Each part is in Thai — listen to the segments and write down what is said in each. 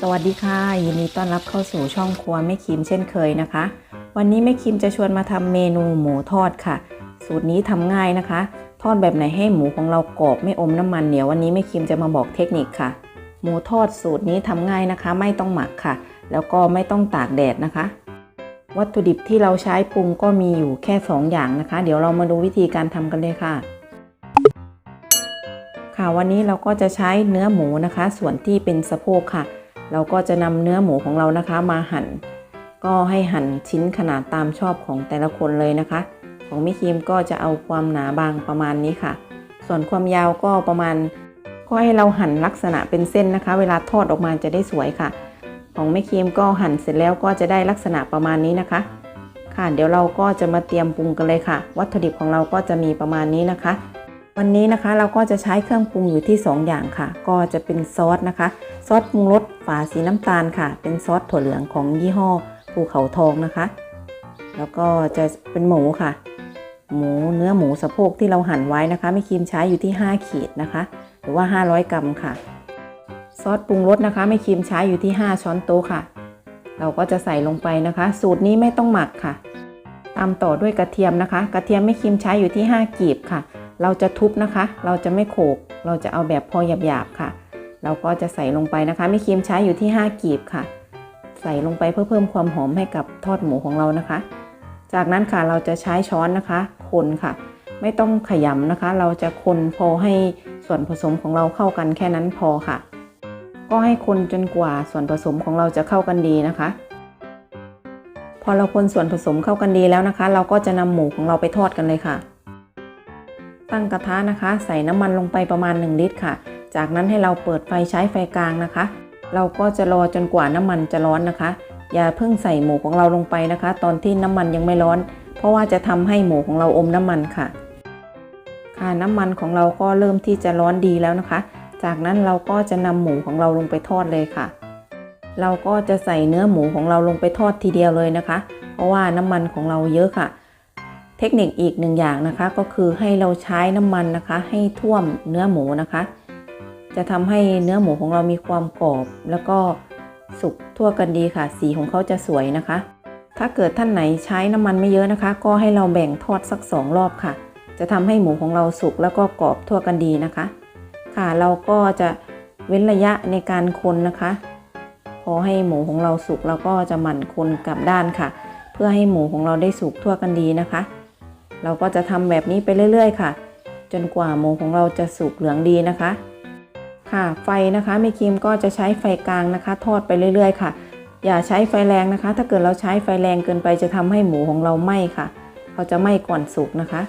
สวัสดีค่ะ ยินดีต้อนรับเข้าสู่ช่องครัวแม่คิมเช่นเคยนะคะ วันนี้แม่คิมจะชวนมาทำเมนูหมูทอดค่ะ สูตรนี้ทำง่ายนะคะ ทอดแบบไหนให้หมูของเรากรอบไม่อมน้ำมันเหนียววันนี้แม่คิมจะมาบอกเทคนิคค่ะ หมูทอดสูตรนี้ทำง่ายนะคะ ไม่ต้องหมักค่ะ แล้วก็ไม่ต้องตากแดดนะคะ วัตถุดิบที่เราใช้ปรุงก็มีอยู่แค่ 2 อย่างนะคะ เดี๋ยวเรามาดูวิธีการทำกันเลยค่ะ ค่ะวันนี้เราก็จะใช้เนื้อหมูนะคะ ส่วนที่เป็นสะโพกค่ะ เราก็จะนำเนื้อหมูของเรานะคะมาหั่น ก็ให้หั่นชิ้นขนาดตามชอบของแต่ละคนเลยนะคะ ของมิคิมก็จะเอาความหนาบางประมาณนี้ค่ะ ส่วนความยาวก็ประมาณ ก็ให้เราหั่นลักษณะเป็นเส้นนะคะ เวลาทอดออกมาจะได้สวยค่ะ ของแม่ครีมก็หั่นเสร็จแล้วก็จะได้ลักษณะประมาณนี้นะคะ ค่ะเดี๋ยวเราก็จะมาเตรียมปรุงกันเลยค่ะ วัตถุดิบของเราก็จะมีประมาณนี้นะคะ วันนี้นะคะเราก็จะใช้เครื่องปรุงอยู่ที่ 2 อย่างค่ะ ก็จะเป็นซอสนะคะ ซอสปรุงรสฝาสีน้ำตาลค่ะ เป็นซอสถั่วเหลืองของยี่ห้อภูเขาทองนะคะ แล้วก็จะเป็นหมูค่ะ หมูเนื้อหมูสะโพกที่เราหั่นไว้นะคะไม่ครีมใช้อยู่ที่ 5 ขีดนะคะ หรือว่า 500 กรัมค่ะ ซอสปรุงรสนะคะไม่ครีมใช้อยู่ที่ 5 ช้อนโต๊ะค่ะ เราก็จะใส่ลงไปนะคะ สูตรนี้ไม่ต้องหมักค่ะตามต่อด้วยกระเทียมนะคะ กระเทียมไม่ครีมใช้อยู่ที่ 5 กีบค่ะ เราจะทุบนะคะ เราจะไม่โขก เราจะเอาแบบพอหยาบๆค่ะ เราก็จะใส่ลงไปนะคะไม่ครีมใช้อยู่ที่ 5 กีบค่ะ ใส่ลงไปเพื่อเพิ่มความหอมให้กับทอดหมูของเรานะคะ จากนั้นค่ะเราจะใช้ช้อนนะคะ คนค่ะ ไม่ต้องขยำนะคะ เราจะคนพอให้ส่วนผสมของเราเข้ากันแค่นั้นพอค่ะ ก็ให้คนจนกว่าส่วนผสมของเราจะเข้ากันดีนะคะ พอเราคนส่วนผสมเข้ากันดีแล้วนะคะ เราก็จะนำหมูของเราไปทอดกันเลยค่ะ ตั้งกระทะนะคะ ใส่น้ำมันลงไปประมาณ 1 ลิตรค่ะ จากนั้นให้เราเปิดไฟใช้ไฟกลางนะคะ เราก็จะรอจนกว่าน้ำมันจะร้อนนะคะ อย่าเพิ่งใส่หมูของเราลงไปนะคะ ตอนที่น้ำมันยังไม่ร้อน เพราะว่าจะทำให้หมูของเราอมน้ำมันค่ะ ค่ะน้ำมันของเราก็เริ่มที่จะร้อนดีแล้วนะคะ จากนั้นเราก็จะนำหมูของเราลงไปทอดเลยค่ะ เราก็จะใส่เนื้อหมูของเราลงไปทอดทีเดียวเลยนะคะ เพราะว่าน้ำมันของเราเยอะค่ะ เทคนิคอีกหนึ่งอย่างนะคะ ก็คือให้เราใช้น้ำมันนะคะ ให้ท่วมเนื้อหมูนะคะ จะทำให้เนื้อหมูของเรามีความกรอบ แล้วก็สุกทั่วกันดีค่ะ สีของเขาจะสวยนะคะ ถ้าเกิดท่านไหนใช้น้ำมันไม่เยอะนะคะ ก็ให้เราแบ่งทอดสักสองรอบค่ะ จะทำให้หมูของเราสุกแล้วก็กรอบทั่วกันดีนะคะ ค่ะเราก็จะเว้นระยะในการคนนะคะ พอให้หมูของเราสุกเราก็จะหมั่นคนกลับด้านค่ะ เพื่อให้หมูของเราได้สุกทั่วกันดีนะคะ เราก็จะทำแบบนี้ไปเรื่อย ๆ ค่ะ จนกว่าหมูของเราจะสุกเหลืองดีนะคะ ค่ะ ไฟนะคะแม่ครีมก็จะใช้ไฟกลางนะคะ ทอดไปเรื่อย ๆ ค่ะ อย่าใช้ไฟแรงนะคะ ถ้าเกิดเราใช้ไฟแรงเกินไปจะทำให้หมูของเราไหม้ค่ะ เขาจะไหม้ก่อนสุกนะคะ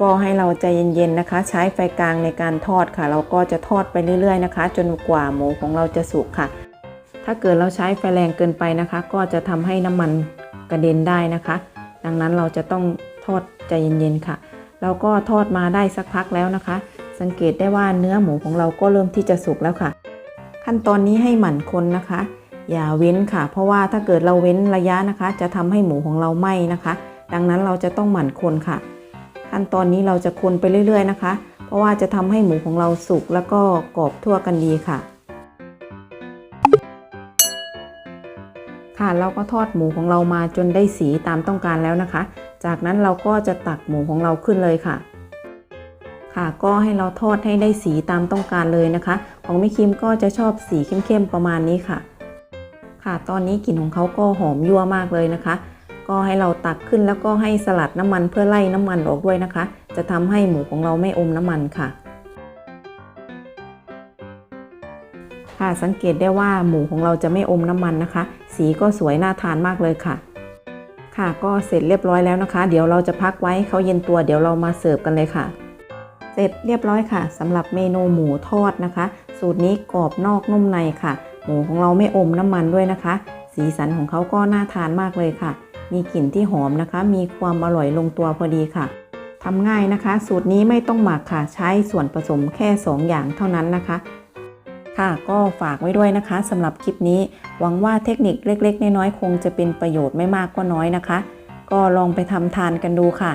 ก็ให้เราใจเย็นๆนะคะ ใช้ไฟกลางในการทอดค่ะ เราก็จะทอดไปเรื่อย ๆ นะคะ จนกว่าหมูของเราจะสุกค่ะ ถ้าเกิดเราใช้ไฟแรงเกินไปนะคะ ก็จะทำให้น้ำมันกระเด็นได้นะคะ ดังนั้นเราจะต้อง ทอดใจเย็นๆค่ะ เราก็ทอดมาได้สักพักแล้วนะคะ สังเกตได้ว่าเนื้อหมูของเราก็เริ่มที่จะสุกแล้วค่ะ ขั้นตอนนี้ให้หมั่นคนนะคะ อย่าเว้นค่ะ เพราะว่าถ้าเกิดเราเว้นระยะนะคะ จะทำให้หมูของเราไหม้นะคะ ดังนั้นเราจะต้องหมั่นคนค่ะ ขั้นตอนนี้เราจะคนไปเรื่อย ๆ นะคะ เพราะว่าจะทำให้หมูของเราสุกแล้วก็กรอบทั่วกันดีค่ะ ค่ะเราก็ทอดหมูของเรามาจนได้สีตามต้องการแล้วนะคะ จากนั้นเราก็จะตักหมูของเราขึ้นเลยค่ะ ค่ะก็ให้เราทอดให้ได้สีตามต้องการเลยนะคะ ของแม่คิมก็จะชอบสีเข้มๆประมาณนี้ค่ะ ค่ะตอนนี้กลิ่นของเขาก็หอมยั่วมากเลยนะคะ ก็ให้เราตักขึ้นแล้วก็ให้สลัดน้ำมันเพื่อไล่น้ำมันออกด้วยนะคะ จะทำให้หมูของเราไม่อมน้ำมันค่ะ ค่ะสังเกตได้ว่าหมูของเราจะไม่อมน้ำมันนะคะ สีก็สวยน่าทานมากเลยค่ะ ค่ะก็เสร็จเรียบร้อยแล้วนะคะ เดี๋ยวเราจะพักไว้เขาเย็นตัวเดี๋ยวเรามาเสิร์ฟกันเลยค่ะ เสร็จเรียบร้อยค่ะสำหรับเมนูหมูทอดนะคะ สูตรนี้กรอบนอกนุ่มในค่ะ หมูของเราไม่อมน้ำมันด้วยนะคะ สีสันของเขาก็น่าทานมากเลยค่ะ มีกลิ่นที่หอมนะคะ มีความอร่อยลงตัวพอดีค่ะทำง่ายนะคะ สูตรนี้ไม่ต้องหมักค่ะ ใช้ส่วนผสมแค่ 2 อย่างเท่านั้นนะคะ ค่ะก็ฝากไว้ด้วยนะคะสำหรับคลิปนี้ หวังว่าเทคนิคเล็ก ๆ น้อยๆคงจะเป็นประโยชน์ไม่มากก็น้อยนะคะ ก็ลองไปทำทานกันดูค่ะ